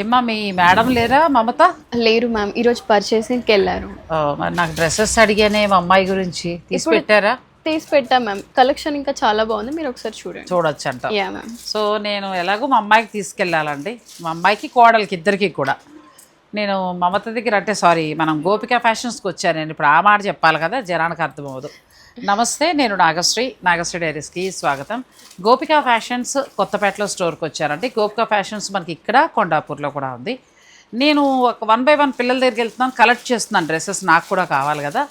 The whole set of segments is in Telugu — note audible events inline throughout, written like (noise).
ఏమ్మా మీ మేడం లేరా మమత? లేరు మ్యామ్. ఈరోజు పర్చేసింగ్కి వెళ్ళారు. ఓ, మరి నాకు డ్రెస్సెస్ అడిగానే మా అమ్మాయి గురించి. తీసి పెట్టారా? తీసి పెట్టాం మ్యామ్. కలెక్షన్ ఇంకా చాలా బాగుంది. మీరు ఒకసారి చూడండి. చూడొచ్చు అంట యా మ్యామ్. సో నేను ఎలాగో మా అమ్మాయికి తీసుకెళ్ళాలండి. మా అమ్మాయికి కోడలికి ఇద్దరికి కూడా. నేను మమత దగ్గర అంటే సారీ మనం గోపిక ఫ్యాషన్స్కి వచ్చాను. నేను ఇప్పుడు ఆ మాట చెప్పాలి కదా జనానికి అర్థమవుదు నమస్తే నేను నాగశ్రీ. నాగశ్రీ డైరీస్కి స్వాగతం. గోపిక ఫ్యాషన్స్ కొత్తపేటలో స్టోర్కి వచ్చానండి గోపిక ఫ్యాషన్స్ మనకి ఇక్కడ కొండాపూర్లో కూడా ఉంది. నేను ఒక వన్ బై వన్ పిల్లల దగ్గరికి వెళ్తున్నాను కలెక్ట్ చేస్తున్నాను డ్రెస్సెస్ నాకు కూడా కావాలి కదా.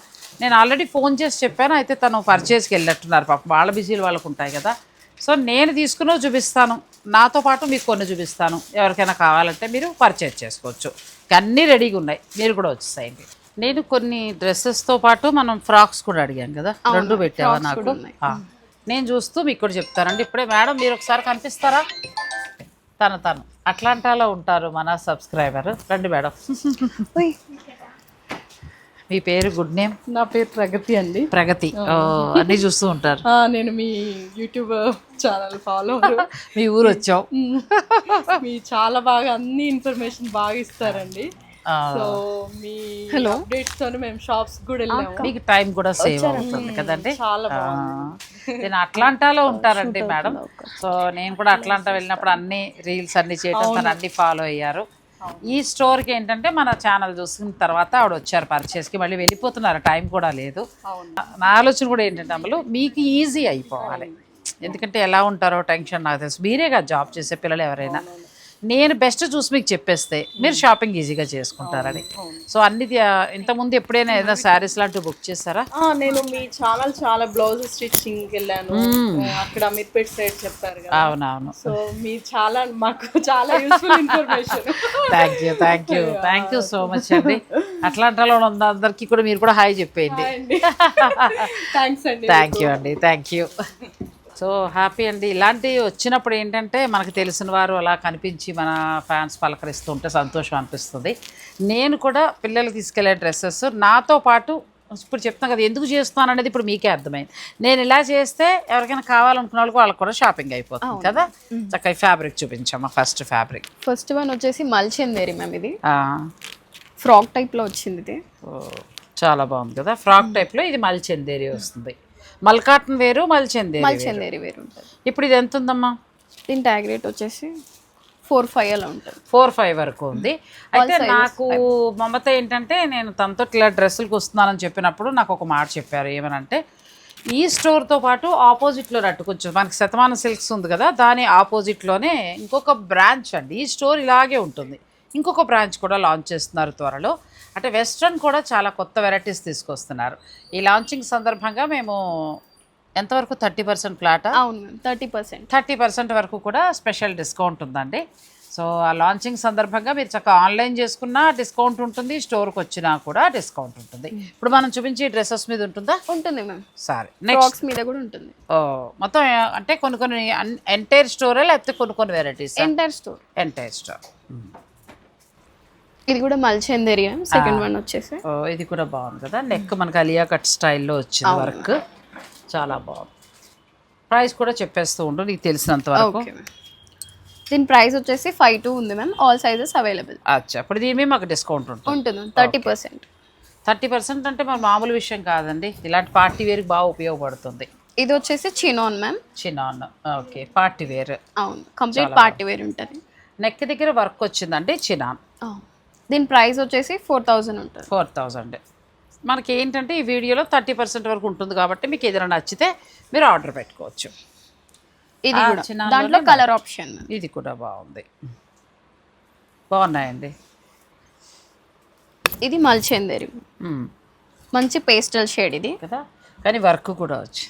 నేను ఆల్రెడీ ఫోన్ చేసి చెప్పాను అయితే తను పర్చేస్కి వెళ్ళినట్టున్నారు. పాప వాళ్ళ బిజీలు వాళ్ళకు ఉంటాయి కదా. సో నేను తీసుకున్న చూపిస్తాను. నాతో పాటు మీకు కొన్ని చూపిస్తాను. ఎవరికైనా కావాలంటే మీరు పర్చేజ్ చేసుకోవచ్చు. అన్నీ రెడీగా ఉన్నాయి. మీరు కూడా వచ్చేసాయండి. నేను కొన్ని డ్రెస్సెస్తో పాటు మనం ఫ్రాక్స్ కూడా అడిగాం కదా రెండు పెట్టావా నాకు? ఆ. నేను చూస్తూ మీకు కూడా చెప్తానండి. ఇప్పుడే మేడం మీరు ఒకసారి కనిపిస్తారా? తను తను. అట్లాంటాలో ఉంటారు మన సబ్స్క్రైబర్. రండి మేడం. మీ పేరు గుడ్ నేమ్? నా పేరు ప్రగతి అండి. ప్రగతి. ఓ, అన్నీ చూస్తూ ఉంటారు. ఆ, నేను మీ యూట్యూబ్ ఛానల్ ఫాలో మీ ఊరు వచ్చాం మీ చాలా బాగా అన్ని ఇన్ఫర్మేషన్ బాగా ఇస్తారండి. సో మీ అప్డేట్స్తో మేము షాప్స్ కూడా వెళ్ళాము. మీకు టైం కూడా సేవ్ అవుతుంది కదండి. చాలా నేను అట్లాంటాలో (laughs) ఉంటారండి మేడం. సో నేను కూడా అట్లాంటా వెళ్ళినప్పుడు అన్ని రీల్స్ అన్ని చేయడం తను అన్ని ఫాలో అయ్యారు. ఈ స్టోర్కి ఏంటంటే మన ఛానల్ చూసిన తర్వాత ఆవిడ వచ్చారు పర్చేస్కి మళ్ళీ వెళ్ళిపోతున్నారు. టైం కూడా లేదు. నా ఆలోచన కూడా ఏంటంటే అమలు మీకు ఈజీ అయిపోవాలి. ఎందుకంటే ఎలా ఉంటారో టెన్షన్ నాకు తెలుసు. మీరే కదా జాబ్ చేసే పిల్లలు ఎవరైనా? నేను బెస్ట్ చూసి మీకు చెప్పేస్తే మీరు షాపింగ్ ఈజీగా చేసుకుంటారని. సో అన్ని ఇంతకుముందు ఎప్పుడైనా ఏదైనా శారీస్ లాంటివి బుక్ చేస్తారా నేను మీ ఛానల్ చాలా బ్లౌజ్ స్టిచ్చింగ్ వెళ్ళాను. ఆ, అక్కడ అమీర్పేట్ సైడ్ చెప్పారు అవునవును. సో మీ చాలా మాకు చాలా useful information thank you thank you thank you so much అండి. అట్లాంటిలో ఉన్న అందరికీ కూడా మీరు కూడా హాయ్ చెప్పేయండి. థ్యాంక్స్ అండి. (laughs) థ్యాంక్ యూ అండి. థ్యాంక్ యూ సో హ్యాపీ అండి. ఇలాంటివి వచ్చినప్పుడు ఏంటంటే మనకు తెలిసిన వారు అలా కనిపించి మన ఫ్యాన్స్ పలకరిస్తుంటే సంతోషం అనిపిస్తుంది. నేను కూడా పిల్లలు తీసుకెళ్ళే డ్రెస్సెస్ నాతో పాటు ఇప్పుడు చెప్తాను కదా ఎందుకు చేస్తున్నాను అనేది ఇప్పుడు మీకే అర్థమైంది. నేను ఇలా చేస్తే ఎవరికైనా కావాలనుకున్న వాళ్ళకి వాళ్ళకి కూడా షాపింగ్ అయిపోతుంది కదా. చక్కగా ఫ్యాబ్రిక్ చూపించమ్మా ఫస్ట్ ఫ్యాబ్రిక్. ఫస్ట్ వన్ వచ్చేసి మల్చెందేరి మ్యామ్ ఇది. ఫ్రాక్ టైప్లో వచ్చింది ఇది. చాలా బాగుంది కదా. ఫ్రాక్ టైప్లో ఇది మల్చెందేరి వస్తుంది. మల్కాటన్ వేరు మల్చెందేరి. మల్చెందేరి వేరు ఉంటుంది. ఇప్పుడు ఇది ఎంత ఉందమ్మా? దీని ట్యాగ్ రేట్ వచ్చేసి ఫోర్ ఫైవ్ అలా ఉంటుంది. ఫోర్ ఫైవ్ వరకు ఉంది. అయితే నాకు మమత ఏంటంటే నేను తనతో ఇలా డ్రెస్సులకు వస్తున్నానని చెప్పినప్పుడు నాకు ఒక మాట చెప్పారు. ఏమనంటే ఈ స్టోర్తో పాటు ఆపోజిట్లో నట్టు కొంచెం మనకి శతమాన సిల్క్స్ ఉంది కదా దాని ఆపోజిట్లోనే ఇంకొక బ్రాంచ్ అండి. ఈ స్టోర్ ఇలాగే ఉంటుంది. ఇంకొక బ్రాంచ్ కూడా లాంచ్ చేస్తున్నారు త్వరలో. అంటే వెస్ట్రన్ కూడా చాలా కొత్త వెరైటీస్ తీసుకొస్తున్నారు. ఈ లాంచింగ్ సందర్భంగా మేము ఎంతవరకు థర్టీ పర్సెంట్ ఫ్లాటా అవును థర్టీ పర్సెంట్. థర్టీ పర్సెంట్ వరకు కూడా స్పెషల్ డిస్కౌంట్ ఉందండి. సో ఆ లాంచింగ్ సందర్భంగా మీరు చక్కగా ఆన్లైన్ చేసుకున్నా డిస్కౌంట్ ఉంటుంది స్టోర్కి వచ్చినా కూడా డిస్కౌంట్ ఉంటుంది. ఇప్పుడు మనం చూపించే డ్రెస్సెస్ మీద ఉంటుందా? ఉంటుంది మ్యామ్. సరే నెక్స్ట్. మీద కూడా ఉంటుంది. మొత్తం ఏ- అంటే కొన్ని కొన్ని ఎంటైర్ స్టోరే లేకపోతే కొన్ని కొన్ని varieties entire store entire store ఇది కూడా మల్చెందేరి సెకండ్ వన్ వచ్చేసి. ఇది కూడా బాగుంది కదా. నెక్ మనకి అలియా కట్ స్టైల్లో వచ్చింది వర్క్. చాలా బాగుంది. ప్రైస్ కూడా చెప్పేస్తూ ఉండు నీకు తెలిసినంత వరకు. దీని ప్రైస్ వచ్చేసి ఫైవ్ టూ ఉంది మ్యామ్. ఆల్ సైజెస్ అవైలబుల్ అచ్చా ఇప్పుడు దీని మీద మాకు డిస్కౌంట్ ఉంటుంది. ఉంటుంది థర్టీ పర్సెంట్ థర్టీ పర్సెంట్ అంటే మరి మామూలు విషయం కాదండి. ఇలాంటి పార్టీ వేర్కి బాగా ఉపయోగపడుతుంది. ఇది వచ్చేసి చినాన్ మ్యామ్. చిన్న ఓకే పార్టీ వేర్ అవును కంప్లీట్ పార్టీ వేర్ ఉంటుంది. నెక్ దగ్గర వర్క్ వచ్చిందండి చినాన్. దీని ప్రైస్ వచ్చేసి ఫోర్ థౌజండ్ ఉంటుంది. Four thousand. మనకి ఏంటంటే ఈ వీడియోలో థర్టీ పర్సెంట్ వరకు ఉంటుంది కాబట్టి మీకు ఏదైనా నచ్చితే మీరు ఆర్డర్ పెట్టుకోవచ్చు. ఇది కూడా. దాంట్లో కలర్ ఆప్షన్. ఇది కూడా బాగుంది. బాగున్నాయండి. ఇది మల్చెందేరి. మంచి పేస్టల్ షేడ్ ఇది. కదా? కానీ వర్క్ కూడా వచ్చి.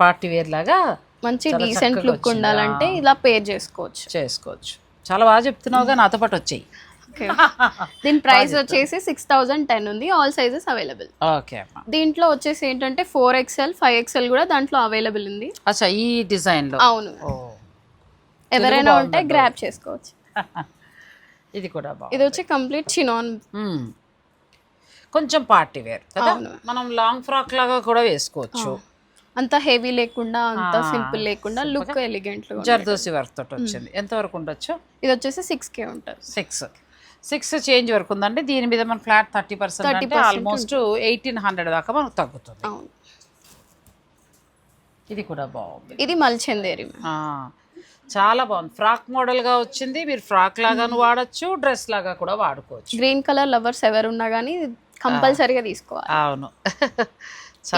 పార్టీ వేర్ లాగా మంచి డీసెంట్ లుక్. ఉండాలంటే ఇలా పేర్ చేసుకోవచ్చు. చేసుకోవచ్చు. చాలా బాగా చెప్తున్నావుగా నాతో పాటు వచ్చాయి. ఓకే. (laughs) దీని ప్రైస్ వచ్చేసి సిక్స్ థౌజండ్ టెన్ ఉంది. ఆల్ సైజెస్ అవైలబుల్ ఓకే దీంట్లో వచ్చేసి ఏంటంటే ఫోర్ ఎక్స్ఎల్ ఫైవ్ ఎక్స్ఎల్ కూడా దాంట్లో అవైలబుల్ ఉంది. అచ్చా ఈ డిజైన్లో? అవును. ఓ. ఎవరైనా ఉంటే గ్రాప్ చేసుకోవచ్చు. (laughs) ఇది కూడా ఇది వచ్చి కంప్లీట్ చినాన్. కొంచెం పార్టీ వేర్ కదా? అవును. మనం లాంగ్ ఫ్రాక్ లాగా కూడా వేసుకోవచ్చు. అంత హెవీ లేకుండా అంత సింపుల్ లేకుండా లుక్ ఎలిగెంట్ జర్దోసి వర్క్ తోటి వచ్చింది. ఎంత వరకు ఉండొచ్చు? ఇది వచ్చేసి సిక్స్ కే ఉంటుంది. సిక్స్ సిక్స్ చేంజ్ వరకు ఉందండి. దీని మీద మన flat thirty percent almost eighteen hundred దాకా మనకు తగ్గుతుంది. అవును. ఇది కూడా బాగుంది. ఇది మల్చందేరి. ఆ, చాలా బాగుంది. ఫ్రాక్ మోడల్గా వచ్చింది. మీరు ఫ్రాక్ లాగాను వాడచ్చు డ్రెస్ లాగా కూడా వాడుకోవచ్చు. గ్రీన్ కలర్ లవర్స్ ఎవరు ఉన్నా కానీ కంపల్సరీగా తీసుకోవాలి. అవును. (laughs)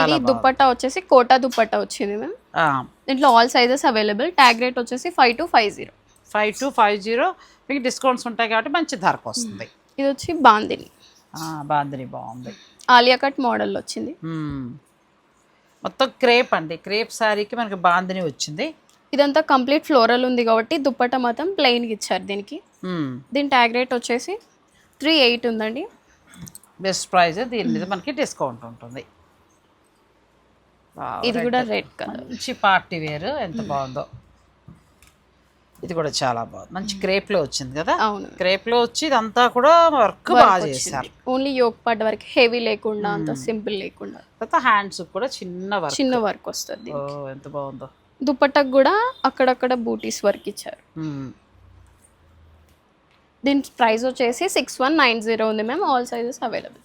ఇది దుప్పట్టా వచ్చేసి కోటా దుప్పట్టా వచ్చింది మ్యామ్. దీంట్లో all sizes available tag rate వచ్చేసి five two five zero five two five zero మీకు డిస్కౌంట్స్ ఉంటాయి కాబట్టి మంచి ధరకు వస్తుంది. ఇది వచ్చి బాందిని బాందిని బాగుంది. ఆలియా కట్ మోడల్ వచ్చింది. మొత్తం క్రేప్ అండి. క్రేప్ శారీకి మనకి బాందిని వచ్చింది. ఇదంతా కంప్లీట్ ఫ్లోరల్ ఉంది కాబట్టి దుప్పట్టా మాత్రం ప్లెయిన్గా ఇచ్చారు దీనికి. దీని ట్యాగ్ రేట్ వచ్చేసి త్రీ ఎయిట్ ఉందండి. బెస్ట్ ప్రైస్ దీని మీద మనకి డిస్కౌంట్ ఉంటుంది. ఇది కూడా రెడ్ కలర్ మంచి పార్టీ వేర్. ఎంత బాగుందో. ఇది కూడా చాలా బాగుంది. మంచి క్రేప్లో వచ్చింది కదా? అవును. క్రేప్లో వచ్చి ఇదంతా కూడా వర్క్ బాగా చేశారు. ఓన్లీ యోగ్ పడ్డ వరకు హెవీ లేకుండా అంత సింపుల్ లేకుండా. తర్వాత హ్యాండ్స్ కూడా చిన్న వర్క్. చిన్న వర్క్ వస్తుంది. ఎంత బాగుందో. దుప్పట్టకు కూడా అక్కడక్కడ బూటీస్ వర్క్ ఇచ్చారు. దీని ప్రైస్ వచ్చేసి సిక్స్ వన్ నైన్ జీరో ఉంది ma'am. All sizes available.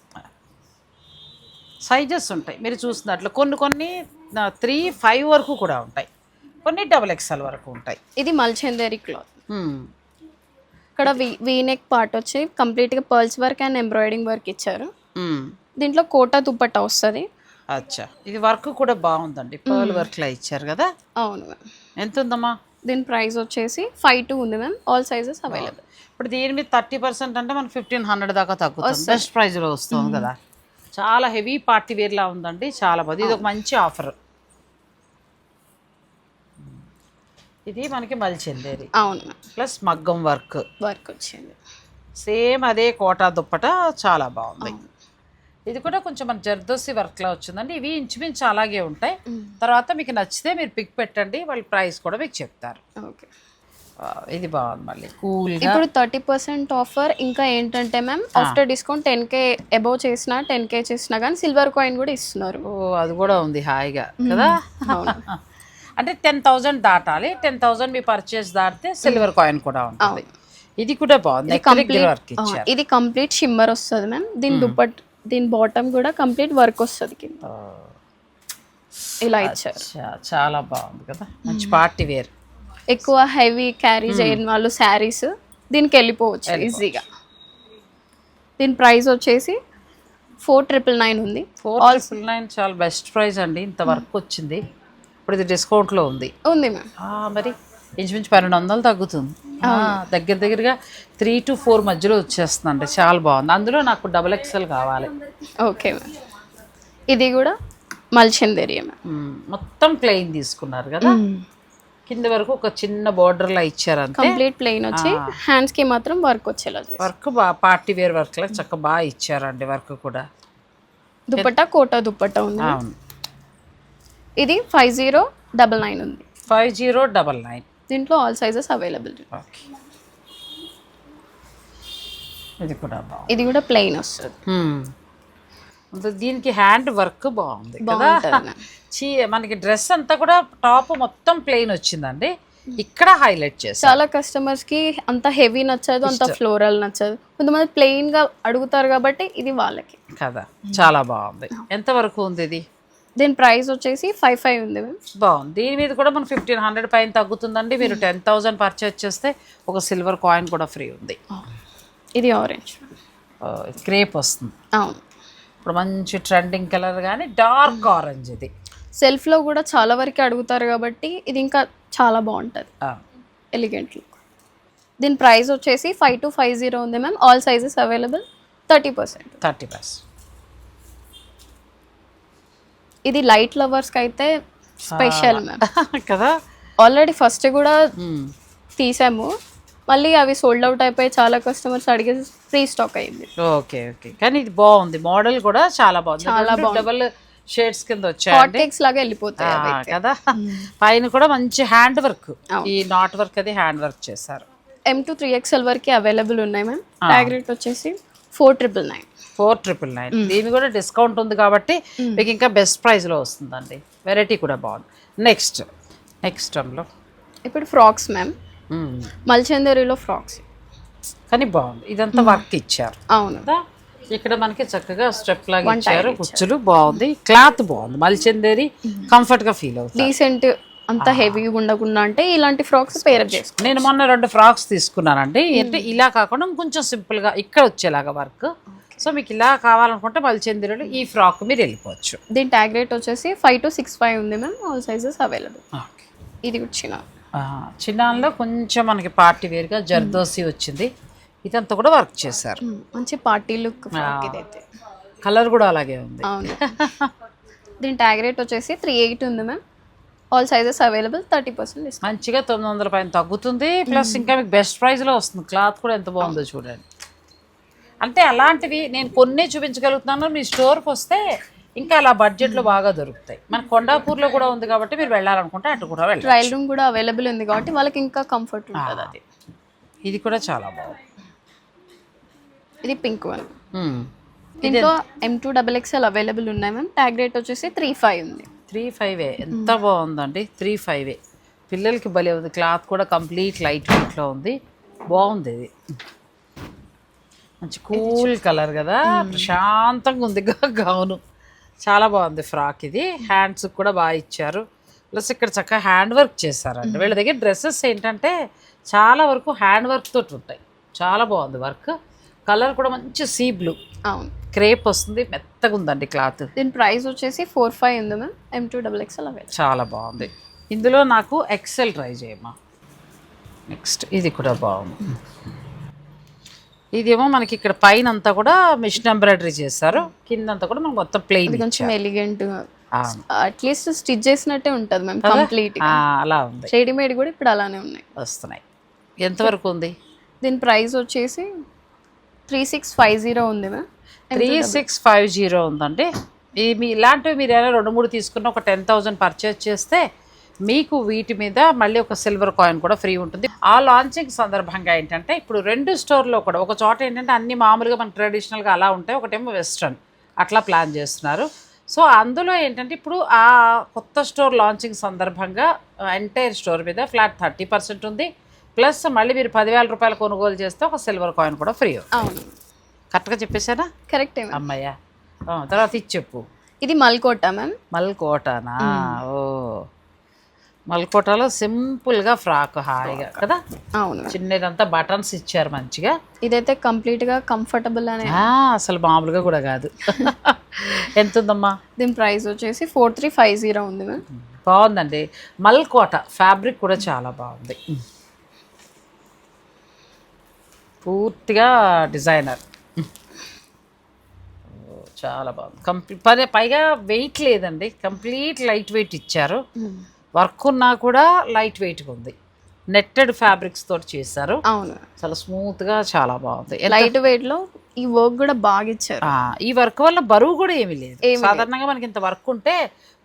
Sizes ఉంటాయి. మీరు చూసినట్లు కొన్ని కొన్ని త్రీ ఫైవ్ వరకు కూడా ఉంటాయి. కొన్ని డబుల్ ఎక్స్ఎల్ వరకు ఉంటాయి. ఇది మల్చందేరి క్లాత్. ఇక్కడ వీ వీనెక్ పార్ట్ వచ్చి కంప్లీట్గా pearls work and embroidering work ఇచ్చారు. దీంట్లో కోటా దుప్పట్టా వస్తుంది. అచ్చా. ఇది వర్క్ కూడా బాగుందండి. పర్ల్ వర్క్లా ఇచ్చారు కదా? అవును మ్యామ్. ఎంత ఉందమ్మా దీని ప్రైస్ వచ్చేసి ఫైవ్ టూ ఉంది మ్యామ్. All sizes available. ఇప్పుడు దీని మీద థర్టీ పర్సెంట్ అంటే మనకి ఫిఫ్టీన్ హండ్రెడ్ దాకా తగ్గుతుంది. బెస్ట్ ప్రైస్లో వస్తుంది కదా? చాలా హెవీ పార్టీ వేర్లా ఉందండి. చాలా బాగుంది. ఇది ఒక మంచి ఆఫర్. ఇది మనకి మలిచిందేది అవును. ప్లస్ మగ్గం వర్క్. వర్క్ వచ్చింది. సేమ్ అదే కోటా దుప్పట చాలా బాగుంది. ఇది కూడా కొంచెం మన జర్దోసి వర్క్లో వచ్చిందండి. ఇవి ఇంచుమించు అలాగే ఉంటాయి. తర్వాత మీకు నచ్చితే మీరు పిక్ పెట్టండి. వాళ్ళ ప్రైస్ కూడా మీకు చెప్తారు. ఓకే. ఇది బాగుంది మళ్ళీ. కూల్గా. ఇప్పుడు థర్టీ పర్సెంట్ ఆఫర్ ఇంకా ఏంటంటే ma'am after discount ten K above చేసినా టెన్ కే చేసినా కానీ సిల్వర్ కాయిన్ కూడా ఇస్తున్నారు. ఓ అది కూడా ఉంది హాయిగా కదా? (laughs) అంటే టెన్ థౌజండ్ దాటాలి. టెన్ థౌజండ్ మీ పర్చేస్ దాటితే సిల్వర్ కాయిన్ కూడా ఉంటుంది. ఇది కూడా బాగుంది. ఇచ్చారు. ఇది కంప్లీట్ షిమ్మర్ వస్తుంది మ్యామ్ దీని దుప్పట్ దీని బాటమ్ కూడా కంప్లీట్ వర్క్ వస్తుంది కింద. ఇలా ఇచ్చారు. చాలా బాగుంది కదా. మంచి పార్టీ వేర్ ఎక్కువ హెవీ క్యారీ చేయని వాళ్ళు శారీస్ దీనికి వెళ్ళిపోవచ్చు ఈజీగా దీని ప్రైస్ వచ్చేసి ఫోర్ ట్రిపుల్ నైన్ ఉంది. ఫోర్ ట్రిపుల్ నైన్ చాలా బెస్ట్ ప్రైస్ అండి. ఇంత వర్క్ వచ్చింది. ఇప్పుడు ఇది డిస్కౌంట్లో ఉంది. ఉంది మ్యామ్. మరి ఇంచుమించు పన్నెండు వందలు తగ్గుతుంది. దగ్గర దగ్గరగా త్రీ టు ఫోర్ మధ్యలో వచ్చేస్తుందండి చాలా బాగుంది. అందులో నాకు డబుల్ ఎక్స్ఎల్ కావాలి. Okay ma'am. ఇది కూడా మ్యామ్. మ్మ్. మొత్తం ప్లెయిన్ తీసుకున్నారు కదా? కింద వరకు ఒక చిన్న border లా ఇచ్చారు అంతే కంప్లీట్ ప్లెయిన్ వచ్చి హ్యాండ్స్కి మాత్రం వర్క్ వచ్చేలా వర్క్ బాగా పార్టీ వేర్ వర్క్ లా చక్కగా బాగా ఇచ్చారండి వర్క్ కూడా. దుపట్టా కోటా దుపట్టా ఉంది. అవును. ఇది ఫైవ్ జీరో డబల్ నైన్ ఉంది. Five zero double nine. దీంట్లో ఆల్ సైజెస్ అవైలబుల్. ఓకే. ఇది కూడా ఇది కూడా ప్లెయిన్ వస్తుంది. దీనికి హ్యాండ్ వర్క్ బాగుంది కదా. చీ మనకి డ్రెస్ అంతా కూడా టాప్ మొత్తం ప్లెయిన్ వచ్చిందండి. ఇక్కడ హైలైట్ చేశారు. చాలా కస్టమర్స్కి అంత హెవీ నచ్చదు అంత ఫ్లోరల్ నచ్చదు. కొంతమంది ప్లెయిన్గా అడుగుతారు కాబట్టి ఇది వాళ్ళకి. కదా చాలా బాగుంది. ఎంత వరకు ఉంది ఇది? దీని ప్రైస్ వచ్చేసి ఫైవ్ ఫైవ్ ఉంది మ్యామ్ బాగుంది. దీని మీద కూడా మనం ఫిఫ్టీన్ హండ్రెడ్ పైన తగ్గుతుందండి. మీరు టెన్ థౌజండ్ పర్చేస్ చేస్తే ఒక సిల్వర్ కాయిన్ కూడా ఫ్రీ ఉంది. ఇది ఆరెంజ్ క్రేప్ వస్తుంది. అవును. ఇప్పుడు మంచి ట్రెండింగ్ కలర్ కానీ డార్క్ ఆరెంజ్ ఇది. సెల్ఫ్లో కూడా చాలా వరకు అడుగుతారు కాబట్టి ఇది ఇంకా చాలా బాగుంటుంది. ఎలిగెంట్ లుక్ దీని ప్రైస్ వచ్చేసి ఫైవ్ టు ఫైవ్ జీరో ఉంది ma'am all sizes available thirty percent thirty percent ఇది లైట్ లవర్స్కి అయితే స్పెషల్ మ్యామ్. కదా? ఆల్రెడీ ఫస్ట్ కూడా మ్మ్. తీసాము. మళ్ళీ అవి సోల్డ్ అవుట్ అయిపోయి చాలా కస్టమర్స్ అడిగే ఫ్రీ స్టాక్ అయింది. Okay okay. కానీ ఇది బాగుంది. మోడల్ కూడా చాలా బాగుంది. చాలా డబల్ షేడ్స్ కింద కేక్స్ లాగా వెళ్ళిపోతాయి కదా? పైన కూడా మంచి హ్యాండ్ వర్క్ ఈ నాట్ వర్క్ అది హ్యాండ్ వర్క్ చేశారు. ఎం టు త్రీ ఎక్స్ఎల్ వరకు అవైలబుల్ ఉన్నాయి మ్యామ్. ట్యాగ్ రేట్ వచ్చేసి four triple nine four triple nine. దీని కూడా డిస్కౌంట్ ఉంది కాబట్టి మీకు ఇంకా బెస్ట్ ప్రైస్లో వస్తుందండి. వెరైటీ కూడా బాగుంది. నెక్స్ట్ నెక్స్ట్ టైంలో ఇప్పుడు ఫ్రాక్స్ మ్యామ్. మల్చందరిలో ఫ్రాక్స్. కానీ బాగుంది. ఇదంతా వర్క్ ఇచ్చారు. అవును. ఇక్కడ మనకి చక్కగా స్టెప్ లాగా ఇచ్చారు. కుచ్చులు బాగుంది. క్లాత్ బాగుంది. మల్చందేరి కంఫర్ట్గా ఫీల్ అవుతుంది. డీసెంట్ అంత హెవీగా ఉండకుండా అంటే ఇలాంటి ఫ్రాక్స్ పేరప్ చేసుకో నేను మొన్న రెండు ఫ్రాక్స్ తీసుకున్నానండి. అంటే ఇలా కాకుండా కొంచెం సింపుల్గా ఇక్కడ వచ్చేలాగా వర్క్ సో మీకు ఇలా కావాలనుకుంటే మల్చందేరిలో ఈ ఫ్రాక్ మీరు వెళ్ళిపోవచ్చు. దీని ట్యాగ్ రేట్ వచ్చేసి ఫైవ్ టు సిక్స్ ఫైవ్ ఉంది మ్యామ్. ఆల్ సైజెస్ అవైలబుల్ ఇది చిన్న. ఆ, చిన్నాన్లో కొంచెం మనకి పార్టీ వేర్గా జర్దోసి వచ్చింది. ఇదంతా కూడా వర్క్ చేశారు. మంచి పార్టీ లుక్ ఇదైతే. కలర్ కూడా అలాగే ఉంది. అవును. దీని ట్యాగ్ రేట్ వచ్చేసి త్రీ ఎయిట్ ఉంది ma'am. All sizes available thirty percent మంచిగా తొమ్మిది వందల పైన తగ్గుతుంది. ప్లస్ ఇంకా మీకు బెస్ట్ ప్రైస్లో వస్తుంది. క్లాత్ కూడా ఎంత బాగుందో చూడండి. అంటే అలాంటివి నేను కొన్నే చూపించగలుగుతున్నాను. మీ స్టోర్కి వస్తే ఇంకా అలా బడ్జెట్లో బాగా దొరుకుతాయి. మన కొండాపూర్లో కూడా ఉంది కాబట్టి మీరు వెళ్ళాలనుకుంటే అటు కూడా వెళ్ళాలి ట్రయల్ రూమ్ కూడా అవైలబుల్ ఉంది కాబట్టి వాళ్ళకి ఇంకా కంఫర్ట్ ఉంటుంది అది. ఇది కూడా చాలా బాగుంది. ఇది పింక్ వన్. దీంట్లో M to double XL available ఉన్నాయి మ్యామ్. ట్యాగ్ రేట్ వచ్చేసి త్రీ ఫైవ్ ఉంది. త్రీ ఫైవే ఎంత బాగుందండి? త్రీ ఫైవే పిల్లలకి భలే ఉంది. క్లాత్ కూడా కంప్లీట్ లైట్ వెయిట్లో ఉంది. బాగుంది ఇది. మంచి కూల్ కలర్ కదా. ప్రశాంతంగా ఉంది. గా- (laughs) గౌను. చాలా బాగుంది ఫ్రాక్ ఇది. హ్యాండ్స్ కూడా బాగా ఇచ్చారు. ప్లస్ ఇక్కడ చక్కగా హ్యాండ్ వర్క్ చేశారండి. వీళ్ళ దగ్గర డ్రెస్సెస్ ఏంటంటే చాలా వరకు హ్యాండ్ వర్క్ తోటి ఉంటాయి. చాలా బాగుంది వర్క్. కలర్ కూడా మంచి సీ బ్లూ. అవును. క్రేప్ వస్తుంది. మెత్తగా ఉందండి క్లాత్. దీని ప్రైస్ వచ్చేసి ఫోర్ ఫైవ్ ఉంది ma'am. M to double XL available చాలా బాగుంది. ఇందులో నాకు ఎక్సెల్ ట్రై చేయమా నెక్స్ట్ ఇది కూడా బాగుంది. ఇదేమో మనకి ఇక్కడ పైన అంతా కూడా మిషన్ ఎంబ్రాయిడరీ చేస్తారు కిందంతా కూడా మనకు మొత్తం ప్లెయిన్ కొంచెం ఎలిగెంట్ అట్లీస్ట్ స్టిచ్ చేసినట్టే ఉంటుంది మ్యామ్ కంప్లీట్ అలా ఉంది. రెడీమేడ్ కూడా ఇప్పుడు అలానే ఉన్నాయి. వస్తున్నాయి. ఎంతవరకు ఉంది? దీని ప్రైస్ వచ్చేసి త్రీ సిక్స్ ఫైవ్ జీరో ఉంది ma'am three six five zero ఉందండి. ఈ మీ ఇలాంటివి మీరు ఏమైనా రెండు మూడు తీసుకున్న ఒక టెన్ థౌజండ్ పర్చేస్ చేస్తే మీకు వీటి మీద మళ్ళీ ఒక సిల్వర్ కాయిన్ కూడా ఫ్రీ ఉంటుంది. ఆ లాంచింగ్ సందర్భంగా ఏంటంటే ఇప్పుడు రెండు స్టోర్లో కూడా ఒక చోట ఏంటంటే అన్ని మామూలుగా మన ట్రెడిషనల్గా అలా ఉంటాయి. ఒకటేమో వెస్ట్రన్. అట్లా ప్లాన్ చేస్తున్నారు. సో అందులో ఏంటంటే ఇప్పుడు ఆ కొత్త స్టోర్ లాంచింగ్ సందర్భంగా ఎంటైర్ స్టోర్ మీద ఫ్లాట్ థర్టీ పర్సెంట్ ఉంది. ప్లస్ మళ్ళీ మీరు పదివేల రూపాయలు కొనుగోలు చేస్తే ఒక సిల్వర్ కాయిన్ కూడా ఫ్రీ అవును. కరెక్ట్గా చెప్పేశానా? కరెక్టే అమ్మయ్య. తర్వాత ఇది చెప్పు. ఇది మల్కోట మ్యామ్. మల్కోటానా? ఓ. మల్కోటాలో సింపుల్గా ఫ్రాక్ హాయిగా కదా? అవును. చిన్నదంతా బటన్స్ ఇచ్చారు మంచిగా. ఇదైతే కంప్లీట్గా కంఫర్టబుల్ అనే అసలు మామూలుగా కూడా కాదు. (laughs) ఎంత ఉందమ్మా దీని ప్రైస్ వచ్చేసి ఫోర్ త్రీ ఫైవ్ జీరో ఉంది మ్యామ్. బాగుందండి. మల్కోట ఫ్యాబ్రిక్ కూడా చాలా బాగుంది. పూర్తిగా డిజైనర్. చాలా బాగుంది. కంప్లీట్ పైగా వెయిట్ లేదండి. కంప్లీట్ లైట్ వెయిట్ ఇచ్చారు. వర్క్ ఉన్నా కూడా లైట్ వెయిట్గా ఉంది. నెట్టెడ్ ఫ్యాబ్రిక్స్ తోటి చేశారు. అవును. చాలా స్మూత్గా చాలా బాగుంది. లైట్ వెయిట్లో ఈ వర్క్ కూడా బాగా ఇచ్చారు. ఈ వర్క్ వల్ల బరువు కూడా ఏమీ లేదు. సాధారణంగా మనకి ఇంత వర్క్ ఉంటే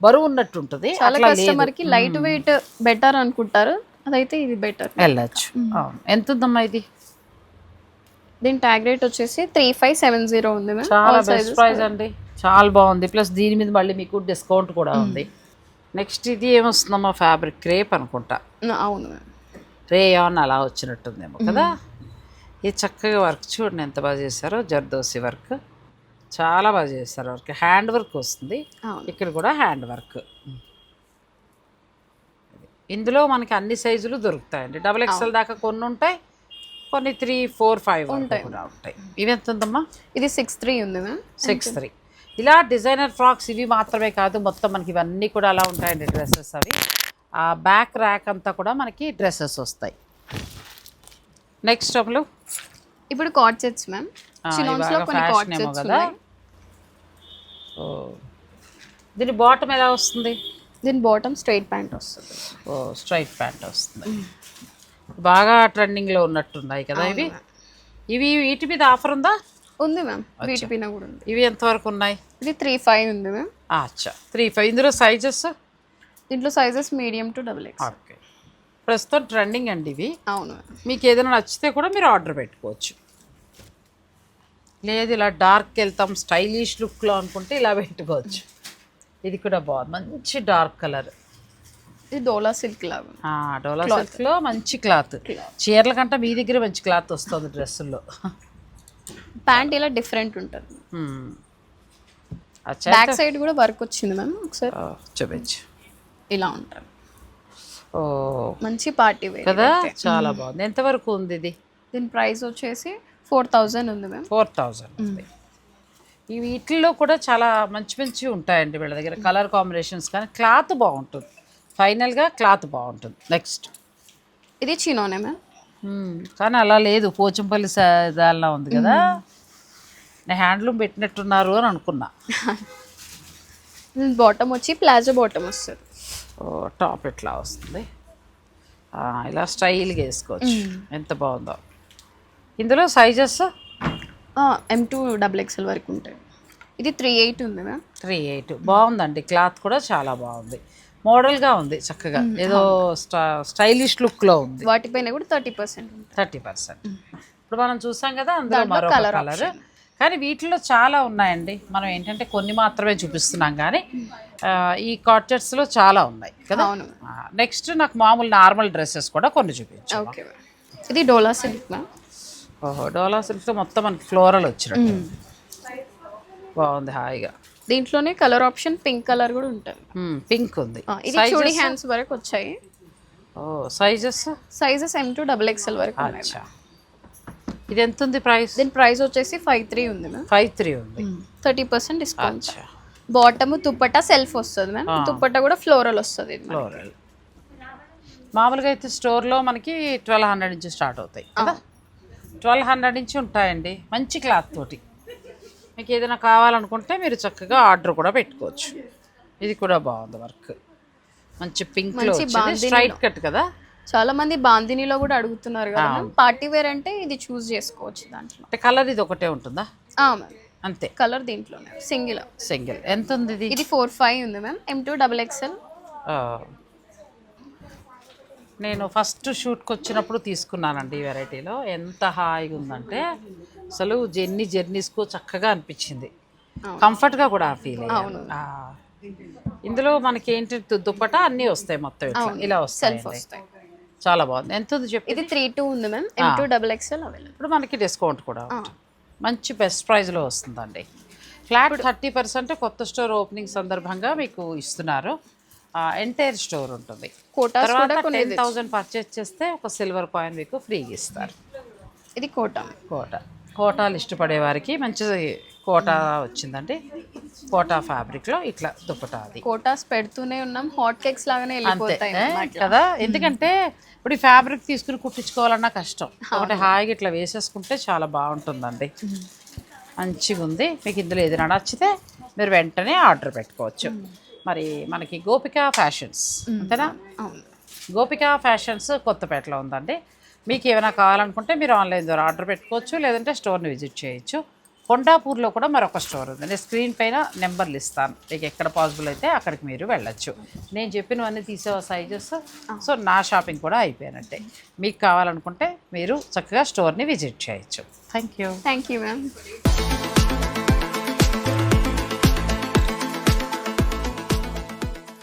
బరువు ఉన్నట్టు ఉంటుంది చాలా కస్టమర్కి లైట్ వెయిట్ బెటర్ అనుకుంటారు. అదైతే ఇది బెటర్. వెళ్ళచ్చు. అవును. ఎంత ఉందమ్మా ఇది? దీని ట్యాగ్ రేట్ వచ్చేసి త్రీ ఫైవ్ సెవెన్ జీరో ఉంది చాలా బెస్ట్ ప్రైస్ అండి. చాలా బాగుంది. ప్లస్ దీని మీద మళ్ళీ మీకు డిస్కౌంట్ కూడా ఉంది. నెక్స్ట్ ఇది ఏమొస్తుందమ్మా? ఫ్యాబ్రిక్ క్రేప్ అనుకుంటా. అవును రేయాన్ అలా వచ్చినట్టుందేమో కదా? ఇది చక్కగా వర్క్ చూడండి ఎంత బాగా చేశారో. జర్దోసి వర్క్ చాలా బాగా చేశారు వర్క్ హ్యాండ్ వర్క్ వస్తుంది. ఇక్కడ కూడా హ్యాండ్ వర్క్ ఇందులో మనకి అన్ని సైజులు దొరుకుతాయండి. డబుల్ ఎక్స్ఎల్ దాకా కొన్ని ఉంటాయి. కొన్ని త్రీ ఫోర్ ఫైవ్ ఉంటాయి. కూడా ఉంటాయి. ఇవి ఎంత ఉందమ్మా ఇది సిక్స్ త్రీ ఉంది మ్యామ్. సిక్స్ త్రీ ఇలా డిజైనర్ ఫ్రాక్స్ ఇవి మాత్రమే కాదు మొత్తం మనకి ఇవన్నీ కూడా అలా ఉంటాయండి డ్రెస్సెస్ అవి. ఆ బ్యాక్ ర్యాక్ అంతా కూడా మనకి డ్రెస్సెస్ వస్తాయి. నెక్స్ట్ అప్పుడు ఇప్పుడు కార్డ్ సెట్స్ మ్యామ్ కదా. దీని బాటమ్ ఎలా వస్తుంది? దీని బాటమ్ స్ట్రైట్ ప్యాంట్ వస్తుంది. ఓ స్ట్రైట్ ప్యాంట్ వస్తుంది. బాగా ట్రెండింగ్లో ఉన్నట్టున్నాయి కదా ఇవి. ఇవి వీటి మీద ఆఫర్ ఉందా? ఉంది మ్యామ్ వీటి పైన కూడా ఉంది. ఇవి ఎంతవరకు ఉన్నాయి? ఇది త్రీ ఫైవ్ ఉంది మ్యామ్ అచ్చా. త్రీ ఫైవ్ ఇందులో సైజెస్ దీంట్లో sizes medium to double X okay. ప్రస్తుతం ట్రెండింగ్ అండి ఇవి. అవును మీకు ఏదైనా నచ్చితే కూడా మీరు ఆర్డర్ పెట్టుకోవచ్చు. లేదు ఇలా డార్క్ వెళ్తాం స్టైలిష్ లుక్లో అనుకుంటే ఇలా పెట్టుకోవచ్చు. ఇది కూడా బాగుంది. మంచి డార్క్ కలర్ ఇది డోలా సిల్క్ లాగా డోలా సిల్క్లో మంచి క్లాత్ చీరల కంటే మీ దగ్గర మంచి క్లాత్ వస్తుంది డ్రెస్సుల్లో. ప్యాంట్ ఇలా డిఫరెంట్ ఉంటుంది. అచ్చా బ్యాక్ సైడ్ కూడా వర్క్ వచ్చింది మ్యామ్ ఒకసారి. చూపించు. ఇలా ఉంటుంది. ఓ. మంచి పార్టీ వేర్ కదా? చాలా బాగుంది. ఎంతవరకు ఉంది ఇది? దీని ప్రైస్ వచ్చేసి ఫోర్ థౌజండ్ ఉంది మ్యామ్. ఫోర్ థౌజండ్ ఉంది. ఈ వీటిల్లో కూడా చాలా మంచి మంచి ఉంటాయండి వీళ్ళ దగ్గర. కలర్ కాంబినేషన్స్ కానీ క్లాత్ బాగుంటుంది. ఫైనల్గా క్లాత్ బాగుంటుంది. నెక్స్ట్. ఇది చినోనే మ్యామ్. కానీ అలా లేదు. పోచంపల్లి స- దానిలా ఉంది కదా. నేను హ్యాండ్లూమ్ పెట్టినట్టున్నారు అని అనుకున్నా. (laughs) బాటమ్ వచ్చి ప్లాజో బాటమ్ వస్తుంది. ఓ టాప్ ఇట్లా వస్తుంది? ఇలా స్టైల్గా వేసుకోవచ్చు. ఎంత బాగుందో. ఇందులో sizes? M to double XL వరకు ఉంటాయి. ఇది త్రీ ఎయిట్ ఉంది మ్యామ్. త్రీ ఎయిట్ బాగుందండి. క్లాత్ కూడా చాలా బాగుంది. మోడల్గా ఉంది చక్కగా. ఏదో స్టా స్టైలిష్ లుక్లో ఉంది. వాటిపైన కూడా థర్టీ పర్సెంట్ థర్టీ పర్సెంట్. ఇప్పుడు మనం చూసాం కదా అందులో మరొక కలర్ కానీ వీటిలో చాలా ఉన్నాయండి. మనం ఏంటంటే కొన్ని మాత్రమే చూపిస్తున్నాం కానీ ఈ కాటర్స్లో చాలా ఉన్నాయి కదా. నెక్స్ట్ నాకు మామూలు నార్మల్ డ్రెస్సెస్ కూడా కొన్ని చూపించు ఓకే మ్యామ్. ఇది డోలా సిల్క్ ఓహో డోలా సిల్క్ మొత్తం మనకి ఫ్లోరల్ వచ్చినట్టు. బాగుంది హాయిగా. దీంట్లోనే కలర్ ఆప్షన్ పింక్ కలర్ కూడా ఉంటుంది. పింక్ ఉంది. ఇది చూడి హ్యాండ్స్ వరకు వచ్చాయి. ఓ sizes sizes M to double XL వరకు ఉన్నాయి అచ్చా. ఇది ఎంత ఉంది ప్రైస్ దీని ప్రైస్ వచ్చేసి ఫైవ్ త్రీ ఉంది మ్యామ్. ఫైవ్ త్రీ ఉంది. Thirty percent discount bottom dupatta self వస్తుంది మ్యామ్. దుప్పట్టా కూడా ఫ్లోరల్ వస్తుంది ఫ్లోరల్ మామూలుగా అయితే స్టోర్లో మనకి ట్వెల్వ్ హండ్రెడ్ నుంచి స్టార్ట్ అవుతాయి ట్వెల్వ్ హండ్రెడ్ నుంచి ఉంటాయండి. మంచి క్లాత్ తోటి. మీకు ఏదైనా కావాలనుకుంటే మీరు చక్కగా ఆర్డర్ కూడా పెట్టుకోవచ్చు. ఇది కూడా బాగుంది వర్క్. మంచి వచ్చింది. స్ట్రైట్ కట్ కదా? చాలా మంది బాందినీలో కూడా అడుగుతున్నారు కదా పార్టీ వేర్ అంటే ఇది చూస్ చేసుకోవచ్చు దాంట్లో. అంటే కలర్ ఇది ఒకటే ఉంటుందా? అంతే. కలర్ దీంట్లోనే. సింగిల్ సింగిల్ ఎంత ఉంది ఇది? ఇది ఫోర్ ఫైవ్ ఉంది ma'am M to double XL. నేను ఫస్ట్ షూట్కి వచ్చినప్పుడు తీసుకున్నానండి ఈ వెరైటీలో ఎంత హాయిగా ఉందంటే అసలు జర్నీ జర్నీస్కు చక్కగా అనిపించింది. కంఫర్ట్గా కూడా ఫీల్ అయ్యాను. ఇందులో మనకి ఏంటి దుప్పట అన్నీ వస్తాయి మొత్తం ఇలా వస్తాయి చాలా బాగుంది. ఎంత ఉంది చెప్పి? ఇది త్రీ టూ ఉంది ma'am. M to double XL available ఇప్పుడు మనకి డిస్కౌంట్ కూడా. మంచి బెస్ట్ ప్రైస్లో వస్తుందండి. ఫ్లాట్ థర్టీ పర్సెంట్ కొత్త స్టోర్ ఓపెనింగ్ సందర్భంగా మీకు ఇస్తున్నారు. ఎంటైర్ స్టోర్ ఉంటుంది. తర్వాత టెన్ థౌజండ్ పర్చేస్ చేస్తే ఒక సిల్వర్ కాయిన్ మీకు ఫ్రీగా ఇస్తారు. ఇది కోటా. కోట. కోటాలు ఇష్టపడే వారికి మంచి కోటా వచ్చిందండి కోటా ఫ్యాబ్రిక్లో ఇట్లా దుప్పటా అది కోటాస్ పెడుతూనే ఉన్నాం. హాట్ కేక్స్ లాగానే వెళ్ళిపోతాయి? కదా? ఎందుకంటే ఇప్పుడు ఈ ఫ్యాబ్రిక్ తీసుకుని కుట్టించుకోవాలన్నా కష్టం. ఒకటి హాయిగా ఇట్లా వేసేసుకుంటే చాలా బాగుంటుందండి. మంచిగా ఉంది. మీకు ఇందులో ఏదైనా నచ్చితే మీరు వెంటనే ఆర్డర్ పెట్టుకోవచ్చు. మరి మనకి గోపిక ఫ్యాషన్స్ అంతేనా? గోపిక ఫ్యాషన్స్ కొత్తపేటలో ఉందండి. మీకు ఏమైనా కావాలనుకుంటే మీరు ఆన్లైన్ ద్వారా ఆర్డర్ పెట్టుకోవచ్చు లేదంటే స్టోర్ని విజిట్ చేయొచ్చు. కొండాపూర్లో కూడా మరొక స్టోర్ ఉంది. నేను స్క్రీన్ పైన నెంబర్లు ఇస్తాను. మీకు ఎక్కడ పాసిబుల్ అయితే అక్కడికి మీరు వెళ్ళొచ్చు. నేను చెప్పినవన్నీ తీసేవా సైజెస్. సో నా షాపింగ్ కూడా అయిపోయినట్టే. మీకు కావాలనుకుంటే మీరు చక్కగా స్టోర్ని విజిట్ చేయొచ్చు. Thank you. Thank you ma'am.